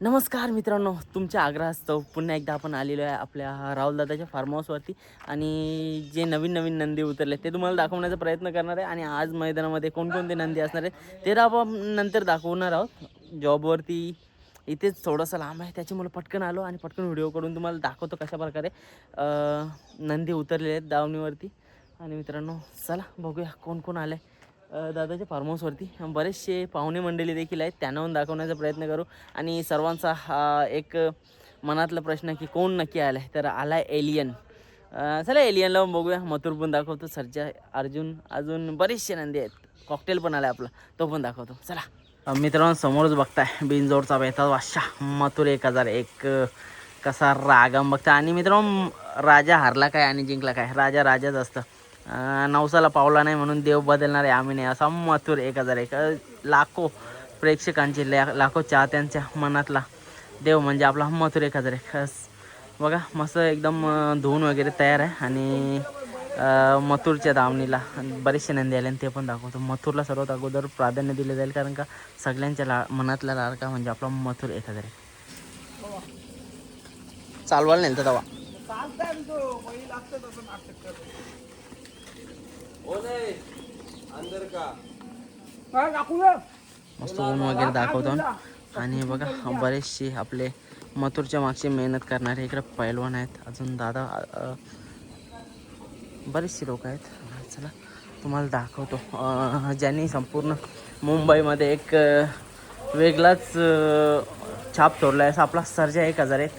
नमस्कार मित्रांनो तुमच्या आग्रहास्तव पुन्हा एकदा आपण आलेलो आहे आपल्या राहुलदादाच्या फार्म हाऊसवरती आणि जे नवीन नवीन नंदी उतरले ते तुम्हाला दाखवण्याचा प्रयत्न करणार आहे. आणि आज मैदानामध्ये कोणकोणते नंदी असणार आहेत ते आपण नंतर दाखवणार आहोत. जॉबवरती इथेच थोडंसं लांब आहे त्याच्यामुळे पटकन आलो आणि पटकन व्हिडिओ करून तुम्हाला दाखवतो कशा प्रकारे नंदी उतरलेले आहेत दावणीवरती. आणि मित्रांनो चला बघूया कोण कोण आलं आहे दादाच्या फार्म हाऊसवरती बरेचसे पाहुणे मंडळी देखील आहेत त्यांना दाखवण्याचा प्रयत्न करू. आणि सर्वांचा हा एक मनातला प्रश्न की कोण नक्की आला आहे तर आला आहे एलियन चला एलियनला पण बघूया. मथुर पण दाखवतो. सरच्या अर्जुन अजून बरेचसे नंदी आहेत. कॉकटेल पण आला आपला. तो पण दाखवतो. चला. मित्रांनो समोरच बघताय. बिनजोडचा बेता वाशा मथुर एक हजार एक कसा रागम बघता. आणि मित्रांनो राजा हारला काय आणि जिंकला काय? राजा राजाच असतं. नवसाला पावला नाही म्हणून देव बदलणार आहे आम्ही नाही. असा मथुर एक हजार एक. लाखो प्रेक्षकांची ला लाखो चाहत्यांच्या मनातला देव म्हणजे आपला मथुर एक हजार एक. खस बघा मस्त एकदम धुवून वगैरे तयार आहे. आणि मथुरच्या दावणीला बरेचसे नंदी आले आणि ते पण दाखवतो. मथुरला सर्वात अगोदर प्राधान्य दिले जाईल कारण का सगळ्यांच्या ला मनातला लाडका म्हणजे आपला मथुर एक हजार एक. चालवायला नेलं तर मस्त ऊन वगैरे दाखवतो. आणि बघा बरेचसे आपले मथुरच्या मागची मेहनत करणारे इकडे पैलवान आहेत. अजून दादा बरेचसे लोक आहेत. चला तुम्हाला दाखवतो. ज्यांनी संपूर्ण मुंबईमध्ये एक वेगळाच छाप तोडला आहे असा आपला सर्जा एक हजार एक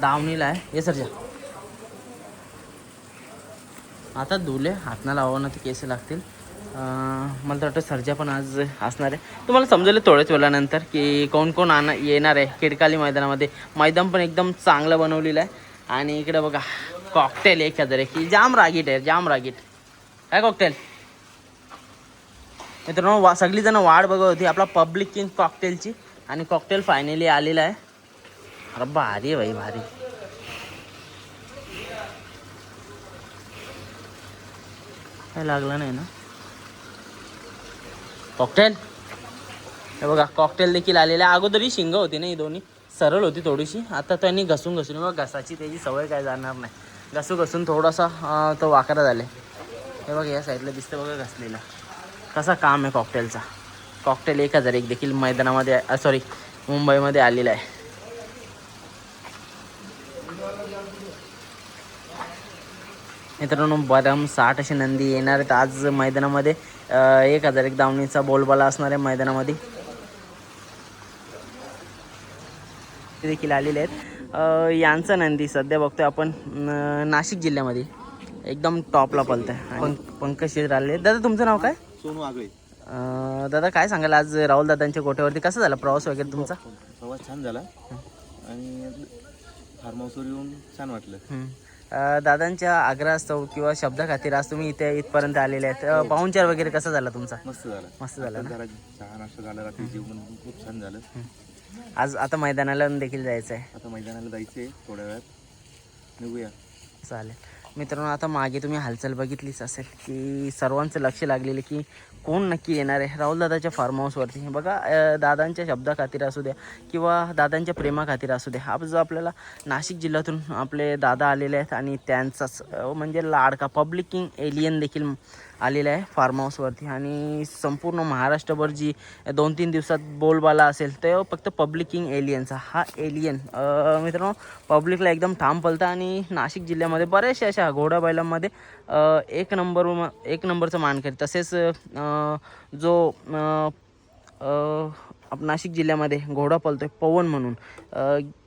दावणीला आहे. हे सर्जा. आता धुले हातनं लावावं ना ते केस लागतील. मला तर वाटतं सर्जा पण आज असणार आहे. तुम्हाला समजेल थोड्याच वेळानंतर की कोण कोण आण येणार आहे किडकाली मैदानामध्ये. मैदान पण एकदम चांगलं बनवलेलं आहे. आणि इकडे बघा कॉकटेल एक हजार एक जाम रागीट आहे जाम रागीट. काय कॉकटेल मित्रांनो वा सगळीजणं वाट बघत होती. आपला पब्लिक किंग कॉकटेलची आणि कॉकटेल फायनली आलेला आहे. अरे भारी आहे भाई भारी. काय लागलं नाही ना. कॉकटेल हे बघा कॉकटेल देखील आलेलं आहे अगोदर शिंग होती ना ही दोन्ही. सरळ होती थोडीशी. आता त्यांनी घसून घसून बघा घसाची त्याची सवय काय जाणार नाही. घसू घसून थोडासा तो वाकरा झाले हे बघा या साईडला दिसतं बघा घसलेला. कसा काम आहे कॉकटेलचा कॉकटेल एक हजार एक देखील मैदानामध्ये सॉरी मुंबईमध्ये आलेला आहे. मित्रांनो बदाम साठ असे नंदी येणार आहेत आज मैदानामध्ये. एक हजार एक दावणीचा बोलबाला असणार आहे मैदानामध्ये. देखील आलेले आहेत. यांचा नंदी सध्या बघतोय आपण नाशिक जिल्ह्यामध्ये. एकदम टॉपला पलत आहे पंकज शिर आले दादा तुमचं नाव काय? सोनू आगळे. दादा काय सांगाल आज राहुल दादांच्या गोट्यावरती कसा झाला प्रवास वगैरे तुमचा? प्रवास छान झाला. आणि फार्म हाऊसवर येऊन छान वाटलं. दादांच्या आग्रहास्तव किंवा शब्दाखातीर आज तुम्ही इथे इथपर्यंत आलेले आहेत. अं, पाहुणचार वगैरे कसा झाला तुमचा? मस्त झालं. मस्त झाला ना? जरा चहा नाश्ता झाला रात्री जेवण खूप छान झालं. आज आता मैदानाला देखील जायचं आहे आता मैदानाला जायचंय थोड्या वेळात. निघूया. चालेल. मित्रांनो आता मागे तुम्ही हालचाल बघितलीच असेल की सर्वांचं लक्ष लागलेलं की कोण नक्की येणार आहे. राहुल दादाच्या फार्म हाऊसवरती बघा दादांच्या शब्दाखातीर असू द्या किंवा दादांच्या प्रेमाखातीर असू द्या. हा जो आपल्याला नाशिक जिल्ह्यातून आपले दादा आलेले आहेत आणि त्यांचाच म्हणजे लाडका पब्लिक किंग एलियन देखील आलेला आहे फार्म हाऊसवरती आणि संपूर्ण महाराष्ट्रभर जी दोन तीन दिवसात बोलबाला असेल तर फक्त पब्लिक किंग एलियनचा हा एलियन मित्रांनो पब्लिकला एकदम ठाम पलता. आणि नाशिक जिल्ह्यामध्ये बऱ्याचशा अशा घोडा बैलांमध्ये एक नंबर एक नंबरचं मानकरी तसेच जो आप नाशिक जिल्ह्यामध्ये घोडा पळतोय पवन म्हणून.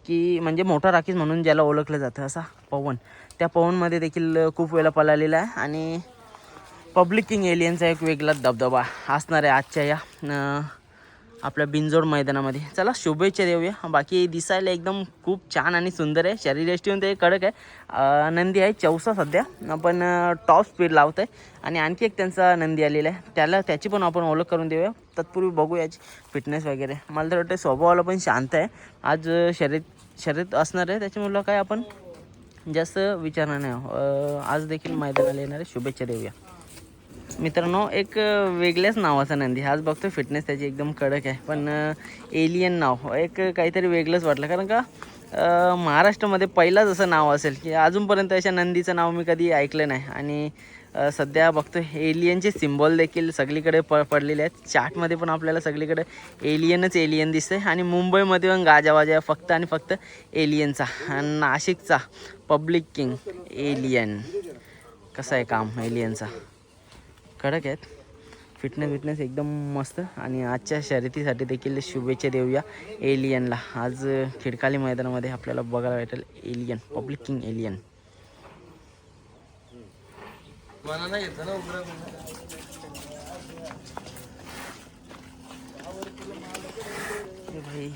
की म्हणजे मोठा राखीस म्हणून ज्याला ओळखलं जातं असा पवन. त्या पवनमध्ये देखील खूप वेळा पळालेला आहे. आणि पब्लिक किंग एलियनचा एक वेगळाच दबदबा असणार आहे आजच्या या आपल्या बिंजोड मैदानामध्ये. चला शुभेच्छा देऊया. बाकी दिसायला एकदम खूप छान आणि सुंदर आहे. शरीरयष्टीहून ते कडक आहे. नंदी आहे चौसा सध्या. आपण टॉप स्पीड लावत आहे आणि आणखी एक त्यांचा नंदी आलेला आहे. त्याला त्याची पण आपण ओळख करून देऊया. तत्पूर्वी बघू याची फिटनेस वगैरे. मला तर वाटतं स्वभावाला पण शांत आहे. आज शरीर शरीर असणार आहे. त्याच्यामुळं काय आपण जास्त विचारणार नाही. आहोत. आज देखील मैदानाला येणार आहे. शुभेच्छा देऊया. मित्रांनो एक वेगळ्याच नावाचा नंदी. आज बघतो फिटनेस त्याची एकदम कडक आहे. पण एलियन नाव. एक काहीतरी वेगळंच वाटलं. कारण का महाराष्ट्रामध्ये पहिलाच असं नाव असेल की अजूनपर्यंत अशा नंदीचं नाव मी कधी ऐकलं नाही. आणि सध्या बघतो एलियनचे सिम्बॉल देखील सगळीकडे प पडलेले आहेत. चाटमध्ये पण आपल्याला सगळीकडे एलियनच एलियन दिसते आणि मुंबईमध्ये पण गाजावाजा फक्त आणि फक्त एलियनचा आणि नाशिकचा पब्लिक किंग एलियन कसं आहे काम एलियनचा कडक आहेत. फिटनेस विटनेस एकदम मस्त. आणि आजच्या शर्यतीसाठी देखील शुभेच्छा देऊया एलियनला. आज खिडकाली मैदानामध्ये आपल्याला बघायला भेटेल एलियन पब्लिक किंग एलियन. भाई.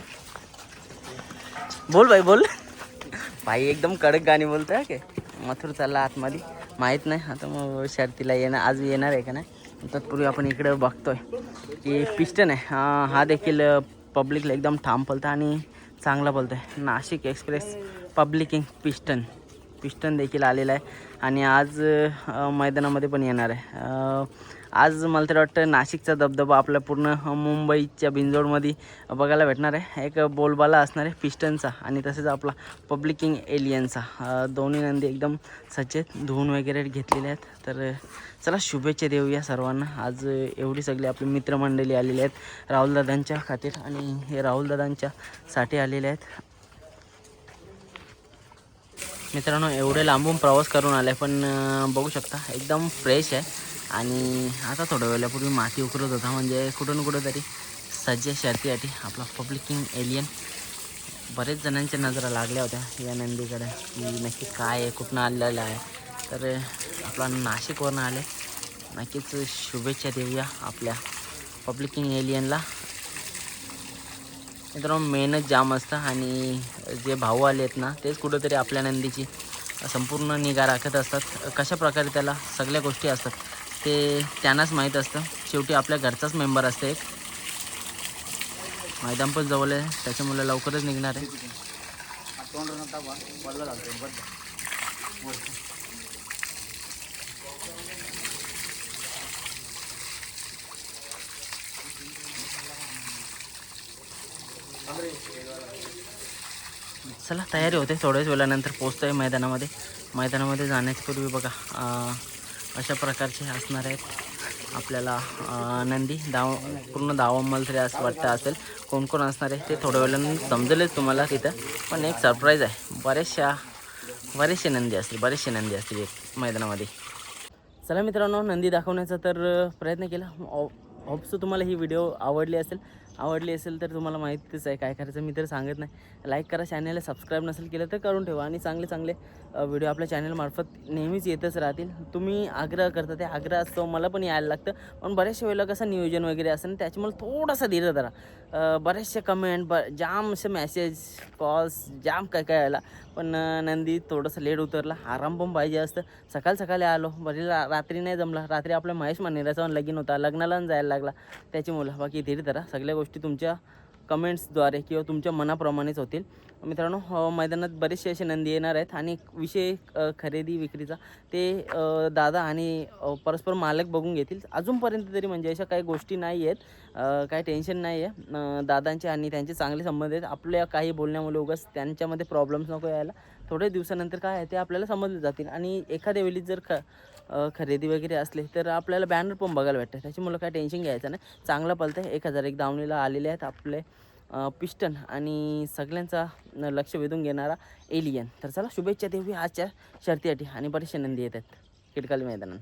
बोल भाई बोल. भाई एकदम कडक गाणी बोलतोय के? मथुर चालला आतमध्ये माहीत नाही. आता मग शर्तीला येणार आज येणार आहे का नाही? तत्पूर्वी आपण इकडे बघतोय की पिस्टन आहे. हा देखील पब्लिकला एकदम ठाम पलतं आणि चांगला पलतं आहे नाशिक एक्सप्रेस पब्लिकिंग पिस्टन पिस्टन देखील आलेला आहे. आणि आज मैदानामध्ये पण येणार आहे. आज मला तर वाटतं नाशिकचा धबधबा आपल्या पूर्ण मुंबईच्या बिंजोडमध्ये बघायला भेटणार आहे. एक बोलबाला असणार आहे पिस्टनचा आणि तसेच आपला पब्लिकिंग एलियनचा. दोन्ही नंदी एकदम सचेत धुवून वगैरे घेतलेले आहेत. तर चला शुभेच्छा देऊया सर्वांना. आज एवढी सगळी आपली मित्रमंडळी आलेली आहेत राहुलदादांच्या खातीर आणि हे राहुलदादांच्या साठी आलेले आहेत. मित्रांनो एवढे लांबून प्रवास करून आले पण बघू शकता एकदम फ्रेश आहे. आणि आता थोड्या वेळापूर्वी माती उकरत होता म्हणजे कुठून कुठं तरी सज्ज शर्तीसाठी आपला पब्लिकिंग एलियन बरेच जणांच्या नजरा लागल्या होत्या या नंदीकडे की नक्की काय आहे कुठनं आलेलं आहे. तर आपला नाशिकवरनं आले. नक्कीच शुभेच्छा देऊया आपल्या पब्लिकिंग एलियनला मित्रांनो मेहनत जाम असतं आणि जे भाऊ आले आहेत ना तेच कुठंतरी आपल्या नंदीची संपूर्ण निगा राखत असतात. कशा प्रकारे त्याला सगळ्या गोष्टी असतात ते त्यांनाच माहीत असतं. शेवटी आपल्या घरचाच मेंबर असतं एक. मैदान पण जवळ आहे. त्याच्यामुळे लवकरच निघणार आहे. चला तयारी होते. थोड्याच वेळानंतर पोचतो आहे मैदानामध्ये. मैदानामध्ये जाण्याच्या पूर्वी बघा अशा प्रकारचे असणार आहेत. आपल्याला नंदी दाव पूर्ण दावांमल तरी असं वाटतं असेल. कोण कोण असणार आहे ते थोड्या वेळानं समजेलच तुम्हाला तिथं. पण एक सरप्राईज आहे. बऱ्याचशा बरेचसे नंदी असतील बरेचसे नंदी असतील एक मैदानामध्ये. चला मित्रांनो नंदी दाखवण्याचा तर प्रयत्न केला. हो, हो, होप्स तुम्हाला ही व्हिडिओ आवडली असेल. आवडली असेल तर तुम्हाला माहितीच आहे काय करायचं मी तर सांगत नाही. लाईक करा चॅनलला सबस्क्राईब नसेल केलं तर करून ठेवा आणि चांगले चांगले व्हिडिओ आपल्या चॅनलमार्फत नेहमीच येतच राहतील. तुम्ही आग्रह करता ते आग्रह असतो मला पण यायला लागतं. पण बऱ्याचशा वेळेला कसं नियोजन वगैरे असतं त्याच्यामुळे थोडासा धीर धरा. बऱ्याचशा बरेचसे कमेंट ब जाम असे मेसेज कॉल्स जाम काय काय आला. पण नंदी थोडंसं लेट उतरला. आराम पण पाहिजे असतं. सकाळ सकाळी आलो. बरी रा रात्री नाही जमला. रात्री आपल्या महेश मनेराचा लगीन होता. लग्नाला जायला लागला. त्याच्यामुळं बाकी धीर धरा. सगळ्या गोष्टी तुमच्या कमेंट्सद्वारे किंवा तुमच्या मनाप्रमाणेच होतील. मित्रांनो मैदानात बरेचसे असे नंदी येणार आहेत आणि विषय खरेदी विक्रीचा. ते दादा आणि परस्पर मालक बघून घेतील. अजूनपर्यंत तरी म्हणजे अशा काही गोष्टी नाही आहेत. काही टेन्शन नाही आहे. दादांचे आणि त्यांचे चांगले संबंध आहेत. आपल्या काही बोलण्यामुळे उगाच त्यांच्यामध्ये प्रॉब्लेम्स नको यायला. थोड्या दिवसानंतर काय आहे ते आपल्याला समजले जातील. आणि एखाद्या वेळी जर ख खरेदी वगैरे असले तर आपल्याला बॅनर पण बघायला भेटतं त्याच्यामुळं काय टेन्शन घ्यायचं नाही. चांगलं पलतं एक हजार एक दावणीला आलेले आहेत आपले पिस्टन आणि सगळ्यांचा लक्ष वेधून घेणारा एलियन तर चला शुभेच्छा देऊया आजच्या शर्तीसाठी आणि बरेचसे नंदी येतात किटकाली मैदानात.